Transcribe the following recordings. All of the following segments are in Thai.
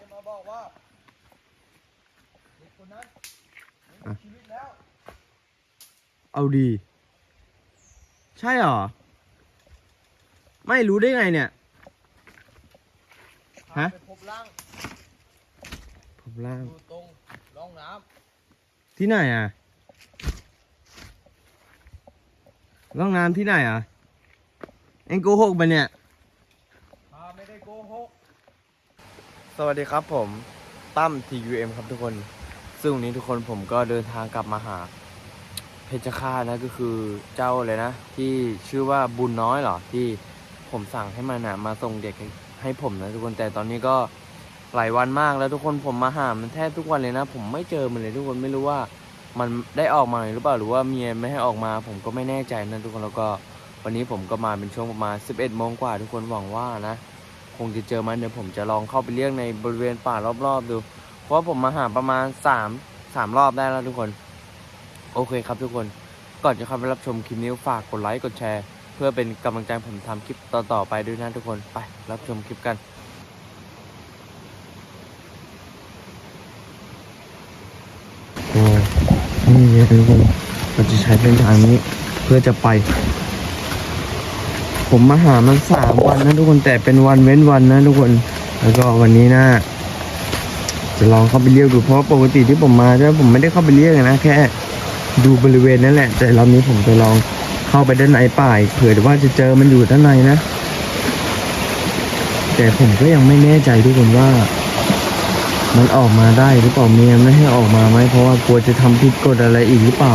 จะมาบอกว่าเด็กคนนั้นไม่มีชีวิตแล้ว เอาดี ใช่เหรอ ไม่รู้ได้ไงเนี่ย ฮะ พาไปพบร่างผมล่าง อยู่ตรงร่องน้ที่ไหนอะร่องน้ำที่ไหนอะ เอ็งโกหกปะเนี่ยำพาไม่ได้โกหก สวัสดีครับผมตั้ม TUM ครับทุกคน ซึ่งวันนี้ทุกคนผมก็เดินทางกลับมาหา เพชรฆาตนะก็คือเจ้าเลยนะ ที่ชื่อว่าบุญน้อยเหรอ ที่ผมสั่งให้มันนะมาส่งเด็กให้ให้ผมนะทุกคนแต่ตอนนี้ก็หลายวันมากแล้วทุกคนผมมาหามันแทบทุกวันเลยนะ ผมไม่เจอมันเลยทุกคนไม่รู้ว่ามันได้ออกมาหรือเปล่าหรือว่าเมียไม่ให้ออกมา ผมก็ไม่แน่ใจนะทุกคนแล้วก็วันนี้ผมก็มาเป็นช่วงประมาณ 11โมงกว่าทุกคนหวังว่านะ คงจะเจอมันเดี๋ยวผมจะลองเข้าไปเรียกในบริเวณป่ารอบๆดู เพราะว่าผมมาหาประมาณ3 3รอบได้แล้วทุกคน โอเคครับทุกคน ก่อนจะเข้าไปรับชมคลิปนี้ฝากกดไลค์กดแชร์ เพื่อเป็นกำลังใจผมทำคลิปต่อๆไปด้วยนะทุกคน ไปรับชมคลิปกันนี่เลยทุกคนเราจะใช้เส้นทางนี้เพื่อจะไป ผมมาหามันสามวันนะทุกคนแต่เป็นวันเว้นวันนะทุกคน แล้วก็วันนี้นะจะลองเข้าไปเรียกดูเพราะปกติที่ผมมาใช่ไหมผมไม่ได้เข้าไปเรียกนะแค่ ดูบริเวณนั่นแหละ แต่รอบนี้ผมจะลองเข้าไปด้านในป่าเผื่อว่าจะเจอมันอยู่ด้านในนะ แต่ผมก็ยังไม่แน่ใจทุกคนว่า มันออกมาได้หรือเปล่าเมียไม่ให้ออกมาไหมเพราะว่ากลัวจะทำผิดกฎอะไรอีกหรือเปล่า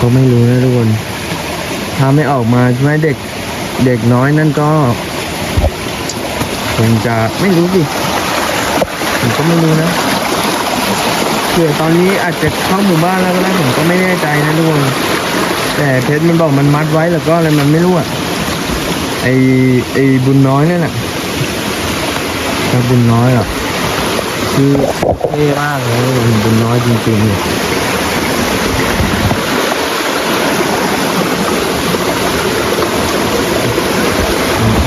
ก็ไม่รู้นะทุกคนถ้าไม่ออกมาใช่ไหมเด็ก เด็กน้อยนั่นก็คงจะไม่รู้สิผมก็ไม่รู้นะเผื่อตอนนี้อาจจะเข้าหมู่บ้านแล้วก็ได้ผมก็ไม่แน่ใจนะทุกคนแต่เพชรมันบอกมันมัดไว้แล้วก็อะไรมันไม่รู้อะไอไอบุญน้อยนั่นแหละถ้บุญน้อยอะคือเท่มากเลยบุญน้อยจริงๆ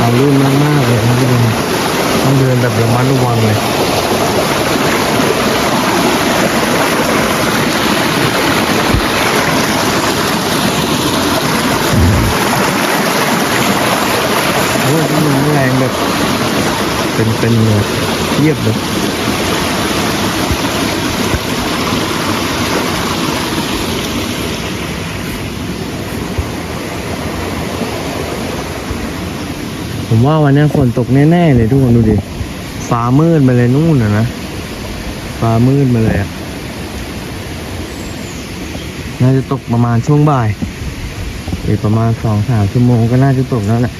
างลื่นมากๆเลยนะทุกคนต้องเดินแบบระมัดระวังเลยโอ้ยมันแรงแบบเป็นเป็นเหยียบแบบ ผมว่าวันนี้ฝนตกแน่ๆเลยทุกคนดูดิ ฟ้ามืดมาเลยนู่นนะนะ ฟ้ามืดมาเลยน่าจะตกประมาณช่วงบ่ายอีกประมาณสองสามชั่วโมงก็น่าจะตกแล้วแหละ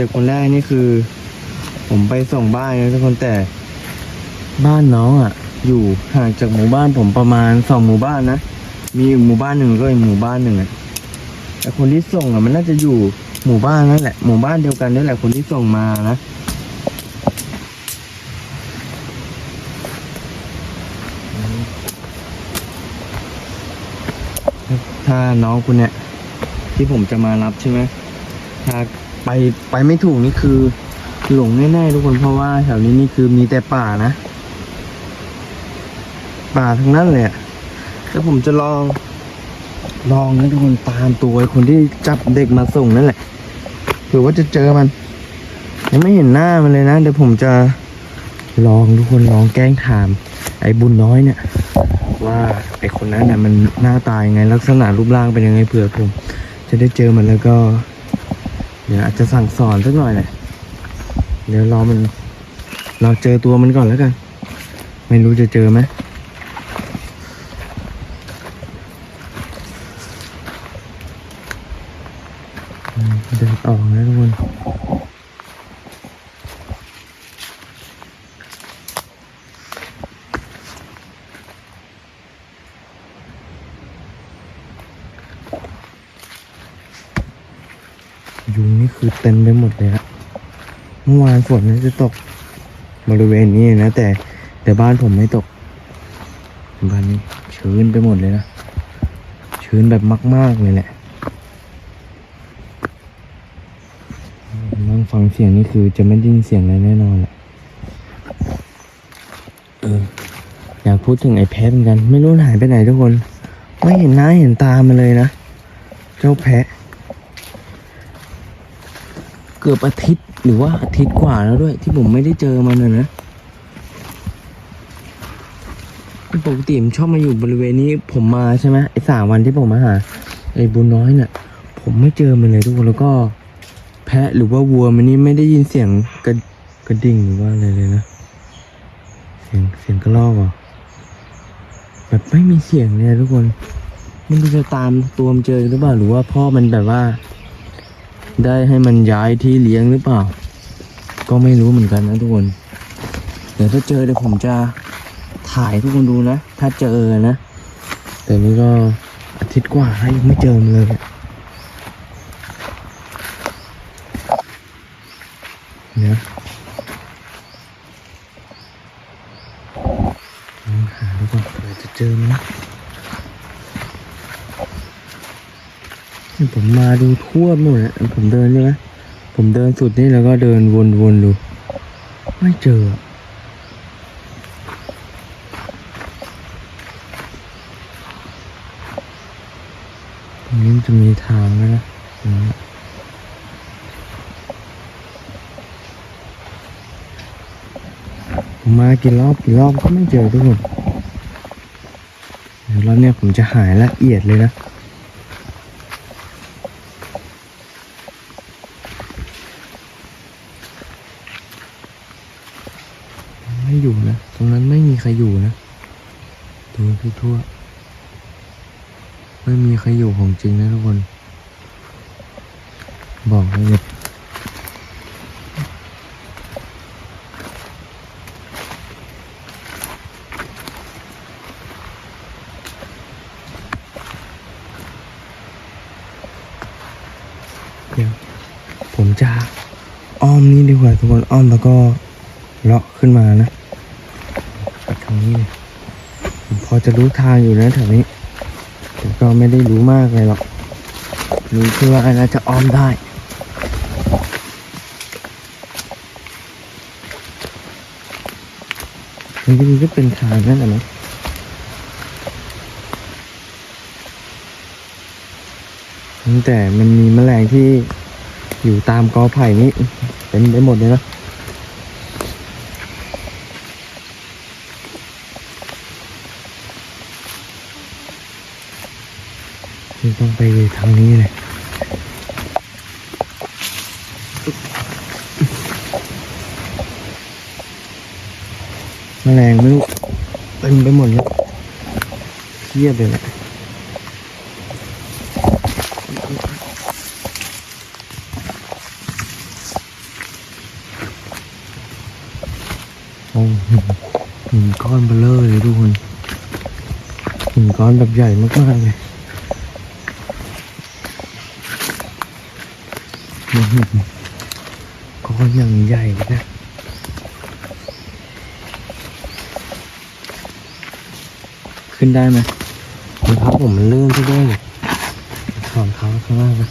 ด็กคนแรกนี่คือ ผมไปส่งบ้านนะทุกคนแต่บ้านน้องอะ อยู่ห่างจากหมู่บ้านผมประมาณสองหมู่บ้านนะมีอีกหมู่บ้านหนึ่งก็อีกหมู่บ้านหนึ่งอะแต่คนที่ส่งอะมันน่าจะอยู่หมู่บ้านนั่นแหละหมู่บ้านเดียวกันนี่แหละคนที่ส่งมานะถ้าน้องคุณเนี่ยที่ผมจะมารับใช่ไหมถ้า ไปไปไม่ถูกนี่คือหลงแน่ๆทุกคนเพราะว่าแถวนี้นี่คือมีแต่ป่านะ ป่าทั้งนั้นเลยอะแล้วผมจะลอง ลองนะทุกคนตามตัวไอ้คนที่จับเด็กมาส่งนั่นแหละเผื่อว่าจะเจอมัน ยังไม่เห็นหน้ามันเลยนะเดี๋ยวผมจะลองทุกคนลองแกล้งถาม ไอ้บุญน้อยเนี่ย ว่าไอ้คนนั้นน่ะมันหน้าตายังไงลักษณะรูปร่างเป็นยังไงเผื่อผม จะได้เจอมันแล้วก็ เดี๋ยวอาจจะสั่งสอนสักหน่อยแหละเดี๋ยวรอมัน เราเจอตัวมันก่อนแล้วกัน ไม่รู้จะเจอไหมเดินออกนะทุกคน ยุงนี่ คือเต็มไปหมดเลยอะมื่อวานฝนน่าจะตกบริเวณนี้นะ แต่แต่บ้านผมไม่ตก บ้านนี้ชื้นไปหมดเลยนะชื้นแบบมาก ๆ เลยแหละนั่งฟังเสียงนี่คือจะไม่ได้ยินเสียงอะไรแน่นอนแหละเอออยากพูดถึงไอ้แพะเหมือนกัน ไม่รู้หายไปไหนทุกคน ไม่เห็นหน้าเห็นตามันเลยนะ เจ้าแพะ เกือบอาทิตย์หรือว่าอาทิตย์กว่าแล้วด้วย ที่ผมไม่ได้เจอมันนะนะปกติผมชอบมาอยู่บริเวณนี้ผมมาใช่ไหมไอ้สามวันที่ผมมาหาไอ้บุญน้อยเนี่ยผมไม่เจอมันเลยทุกคนแล้วก็ แพะหรือว่าวัวมันนี่ไม่ได้ยินเสียงกระกระดิ่งหรือว่าอะไรเลยนะ เสียงเสียงกระรอกเหรอแบบไม่มีเสียงเลยทุกคน มันจะตามตัวมันเจอหรือเปล่าหรือว่าพ่อมันแบบว่า ได้ให้มันย้ายที่เลี้ยงหรือเปล่า ก็ไม่รู้เหมือนกันนะทุกคน เดี๋ยวถ้าเจอเดี๋ยวผมจะถ่ายทุกคนดูนะ ถ้าเจอนะ แต่นี่ก็อาทิตย์กว่าแล้วยังไม่เจอมันเลยลองหาดูก่อนเผื่อจะเจอมันนะ ผมมาดูทั่วหมดอะผมเดินใช่ไหมผมเดินสุดนี่แล้วก็เดินวนๆดู ไม่เจอ ตรงนี้จะมีทางไหมนะตรงนี้ผมมากี่รอบกี่รอบก็ไม่เจอทุกคนเดี๋ยวรอบเนี้ยผมจะหายละเอียดเลยนะ อยู่นะ ตรงนั้นไม่มีใครอยู่นะดูทั่วๆไม่มีใครอยู่ของจริงนะทุกคน บอกเลยเดี๋ยวผมจะอ้อมนี่ดีกว่าทุกคนอ้อมแล้วก็เลาะขึ้นมานะ จากทางนี้เลยพอจะรู้ทางอยู่นะแถวนี้แต่ก็ไม่ได้รู้มากเลยหรอกรู้แค่ว่าน่าจะอ้อมได้มันก็เป็นทางนั่นแหละนะตั้งแต่มันมีแมลงที่อยู่ตามกอไผ่นี้เต็มไปหมดเลยนะ ต้องไปทางนี้เลยแมลงไม่รู้เต็มไปหมดเลยเครียดเลยแหละโอ้โหหินก้อนเบลอเลยทุกคนหินก้อนแบบใหญ่มากๆเลย อื้อหือ ก้อนอย่างใหญ่เลยนะขึ้นได้ไหมรองเท้าผมมันลื่นซะด้วยเนี่ยถอนเท้าข้างล่างนะ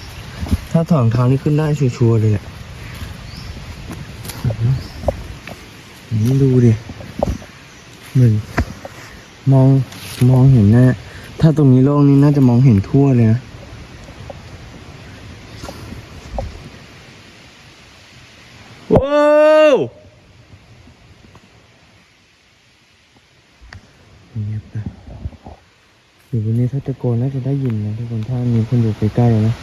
ถ้าถอนเท้านี่ขึ้นได้ชัวร์ๆเลยแหละอื้อหือนี่ดูดิเหมือนมองมองเห็นนะ ถ้าตรงนี้โล่งนี่น่าจะมองเห็นทั่วเลยนะ ว้าวเงียบนะอยู่บนนี้ถ้าตะโกนน่าจะได้ยินนะทุกคนถ้ามีคนอยู่ใกล้ๆนะ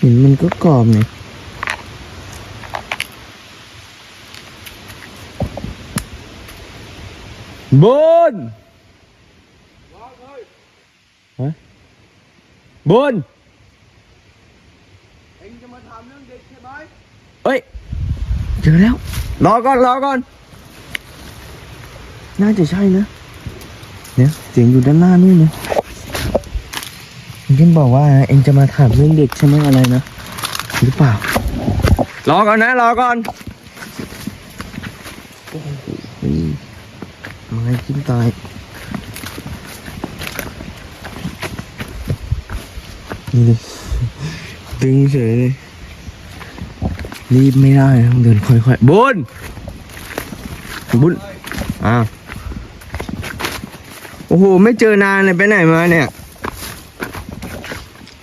หินมันก็กรอบเนี่ยบนฮะบนเอ็งจะมาถามเรื่องเด็กใช่ไหมเอ้ย เจอแล้ว รอก่อน รอก่อน น่าจะใช่นะ เนี่ยเสียงอยู่ด้านหน้านู่นนะเองบอกว่าเองจะมาถามเรื่องเด็กใช่ไหมอะไรนะหรือเปล่า รอก่อนนะรอก่อนโอ้โหไม้จิ้มตายนี่ดิดึงเฉยเลยรีบไม่ได้ต้องเดินค่อยๆบุญบุญอ้าว โอ้โห ไม่เจอนานเลยไปไหนมาเนี่ย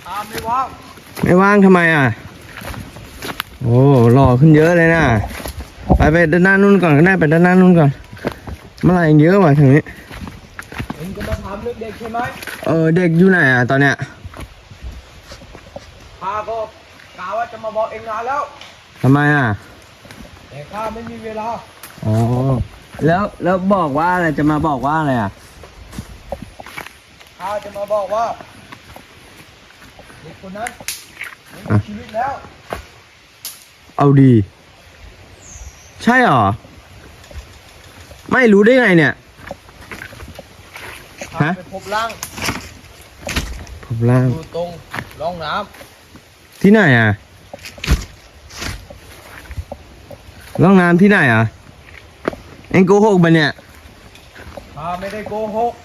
ตามไม่ว่าง ไม่ว่างทำไมอะ โอ้หล่อขึ้นเยอะเลยนะ ไปไปด้านหน้านู่นก่อนก็ได้ไปด้านหน้านู่นก่อนเมื่อไหร่เยอะว่ะทางนี้เองจะมาถามเรื่องเด็กใช่ไหมเออเด็กอยู่ไหนอะตอนเนี้ยข้าก็กล่าวว่าจะมาบอกเองนานแล้วทำไมอะ แต่ข้าไม่มีเวลา อ๋อ แล้วแล้วบอกว่าอะไรจะมาบอกว่าอะไรอะ ข้าจะมาบอกว่าเด็กคนนั้นไม่มีอะชีวิตแล้ว เอาดี ใช่เหรอ ไม่รู้ได้ไงเนี่ยข้าฮะไปพบร่างผมล่างอยู่ตรงร่องน้ที่ไหนอะร่องน้ำที่ไหนอะเอ็งโกหกปะเนี่ยำข้าไม่ได้โกหกโ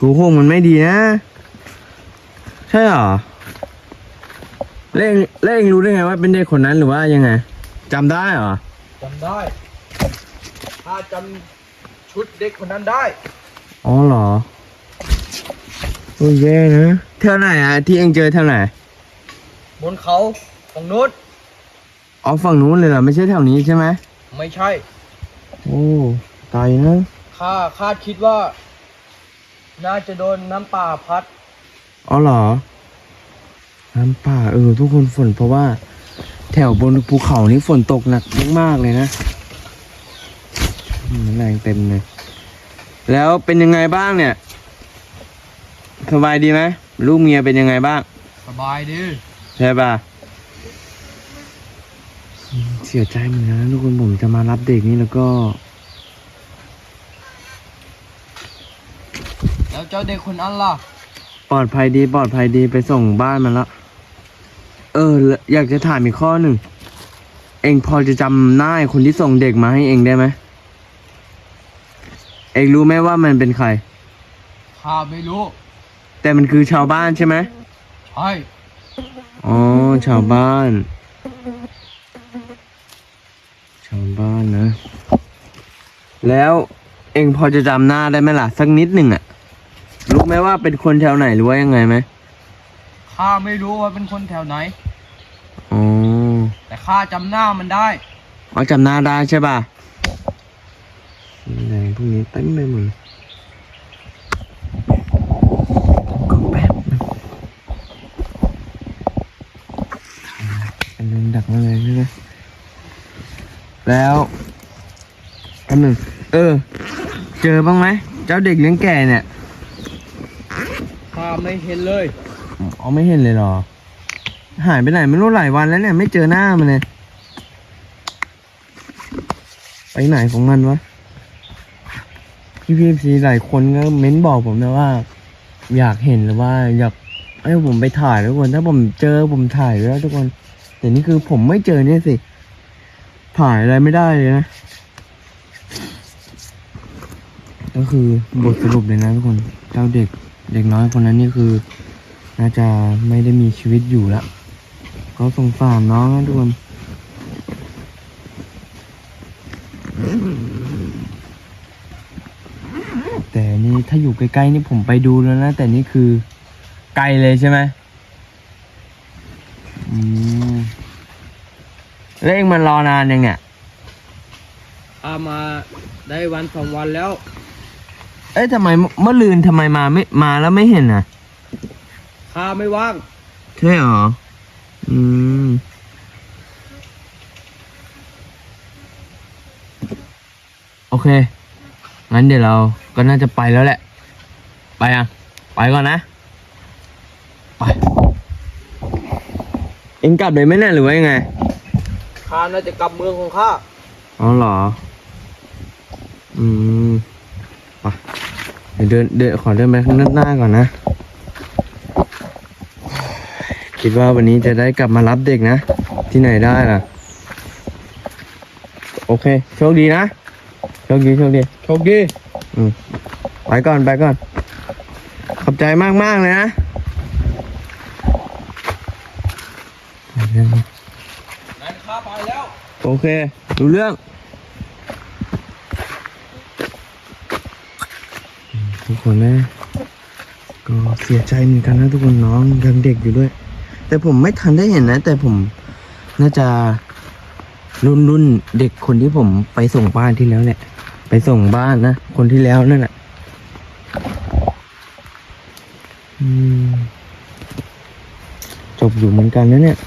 กหกมันไม่ดีนะ ใช่เหรอแล้วเองแล้วเองรู้ได้ไงว่าเป็นเด็กคนนั้นหรือว่ายังไงจำได้เหรอจำได้ข้าจำชุดเด็กคนนั้นได้ อ๋อเหรอโอ้ยแย่นะเท่าไหร่อะที่เองเจอเท่าไหร่บนเขาฝั่งนู้นอ๋อฝั่งนู้นเลยเหรอไม่ใช่แถวนี้ใช่ไหมไม่ใช่ โอ้ไกลนะข้าคาดคิดว่า น่าจะโดนน้ำป่าพัด อ๋อเหรอ น้ำป่าเออทุกคนฝนเพราะว่า แถวบนภูเขานี่ฝนตกหนักมากๆเลยนะอืมแรงเต็มเลย แล้วเป็นยังไงบ้างเนี่ย สบายดีไหมลูกเมียเป็นยังไงบ้าง สบายดีใช่ป่ะอืมเสียใจเหมือนกันนะทุกคนผมจะมารับเด็กนี่แล้วก็ แล้ว เจ้าเด็กคนนั้นล่ะ ปลอดภัยดีปลอดภัยดีไปส่งบ้านมันละ เออแล้วอยากจะถามอีกข้อหนึ่ง เองพอจะจำหน้าไอ้คนที่ส่งเด็กมาให้เองได้ไหม เองรู้ไหมว่ามันเป็นใคร ข้าไม่รู้ แต่มันคือชาวบ้านใช่ไหมใช่อ๋อ ชาวบ้าน ชาวบ้านนะ แล้วเองพอจะจำหน้าได้ไหมล่ะ สักนิดหนึ่งอะ รู้ไหมว่าเป็นคนแถวไหนหรือว่ายังไงไหมข้าไม่รู้ว่าเป็นคนแถวไหน อ๋อแต่ข้าจำหน้ามันได้อ๋อจำหน้าได้ใช่ป่ะแดงพวกนี้เต็มไปหมดเลยก็แป๊บนึงอันนึงดักมาเลยใช่ไหมแล้วอันหนึ่งเออ เจอบ้างไหม เจ้าเด็กเลี้ยงแก่เนี่ยข้า ไม่เห็นเลยอ๋อไม่เห็นเลยเหรอ หายไปไหนไม่รู้หลายวันแล้วเนี่ยไม่เจอหน้ามันเลยไปไหนของมันวะพี่พีซีหลายคนก็เม้นบอกผมนะว่า อยากเห็นหรือว่า อยากให้ผมไปถ่ายทุกคน ถ้าผมเจอผมถ่ายแล้วทุกคน แต่นี่คือผมไม่เจอเนี่ยสิ ถ่ายอะไรไม่ได้เลยนะ ก็คือบทสรุปเลยนะทุกคน เจ้าเด็ก เด็กน้อยคนนั้นนี่คือ น่าจะไม่ได้มีชีวิตอยู่แล้วก็สงสารน้องนะทุกคนแต่นี่ถ้าอยู่ใกล้ๆนี่ผมไปดูแล้วนะ แต่นี่คือไกลเลยใช่ไหมอืมแล้วเองมันรอนานยังเนี่ยข้ามาได้วันสองวันแล้ว เอ้ยทำไมเมื่อลืนทำไมมาไม่มาแล้วไม่เห็นอะข้าไม่ว่าง ใช่เหรอ อืม โอเค งั้นเดี๋ยวเราก็น่าจะไปแล้วแหละ ไปอะ ไปก่อนนะ ไป เอ็งกลับเลยไหมเนี่ยหรือว่ายังไง ข้าน่าจะกลับเมืองของข้า อ๋อเหรอ อืมไป เดี๋ยวเดินเดินขอเดินไปข้างหน้าก่อนนะ คิดว่าวันนี้จะได้กลับมารับเด็กนะ ที่ไหนได้ล่ะ โอเค โชคดีนะ โชคดีโชคดีโชคดีอืมไปก่อนไปก่อน ขอบใจมากมากๆเลยนะนายข้าไปแล้ว โอเครู้เรื่อง ทุก คนนะ ก็เสียใจเหมือนกันนะทุกคนน้องยังเด็กอยู่ด้วย แต่ผมไม่ทันได้เห็นนะ แต่ผมน่าจะรุ่นรุ่นเด็กคนที่ผมไปส่งบ้านที่แล้วแหละไปส่งบ้านนะ คนที่แล้วนั่นแหละจบอยู่เหมือนกันนะเนี่ย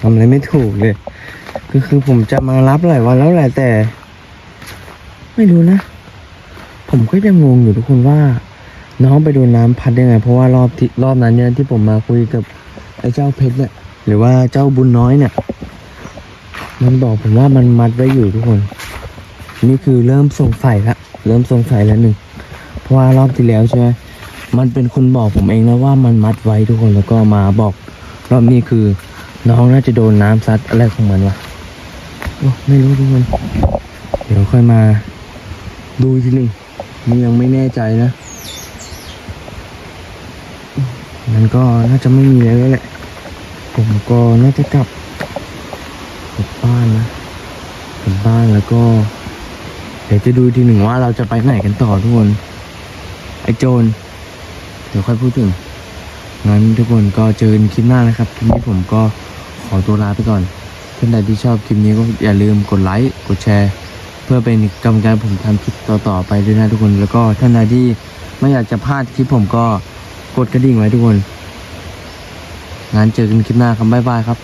ทำอะไรไม่ถูกเลยคือคือผมจะมารับหลายวันแล้วแหละแต่ ไม่รู้นะ ผมก็ยังงงอยู่ทุกคนว่า น้องไปโดนน้ำพัดยังไง เพราะว่ารอบที่รอบนั้นเนี่ยที่ผมมาคุยกับไอ้เจ้าเพชรเนี่ยหรือว่าเจ้าบุญน้อยเนี่ย มันบอกผมว่ามันมัดไว้อยู่ทุกคน นี่คือเริ่มสงสัยละเริ่มสงสัยแล้วหนึ่งเพราะว่ารอบที่แล้วใช่ไหมมันเป็นคนบอกผมเองนะว่ามันมัดไว้ทุกคนแล้วก็มาบอก รอบนี้คือน้องน่าจะโดนน้ำซัดอะไรของมันวะไม่รู้ทุกคนเดี๋ยวค่อยมาดูทีหนึ่ง นี่ยังไม่แน่ใจนะ มันก็น่าจะไม่มีแล้วแหละ ผมก็น่าจะกลับกลับบ้านนะกลับบ้านแล้วก็ เดี๋ยวจะดูทีหนึ่งว่าเราจะไปไหนกันต่อทุกคน ไอ้โจรเดี๋ยวค่อยพูดถึง งั้นทุกคนก็เจอกันคลิปหน้านะครับ คลิปนี้ผมก็ขอตัวลาไปก่อนท่านใดที่ชอบคลิปนี้ก็อย่าลืมกดไลค์ กดแชร์ พื่อเป็นกำลังใจผมทำคลิปต่อๆไปด้วยนะทุกคน แล้วก็ท่านใดที่ไม่อยากจะพลาดคลิปผมก็กดกระดิ่งไว้ทุกคน งั้นเจอกันคลิปหน้าครับบ๊ายบายครับ